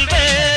செல்வே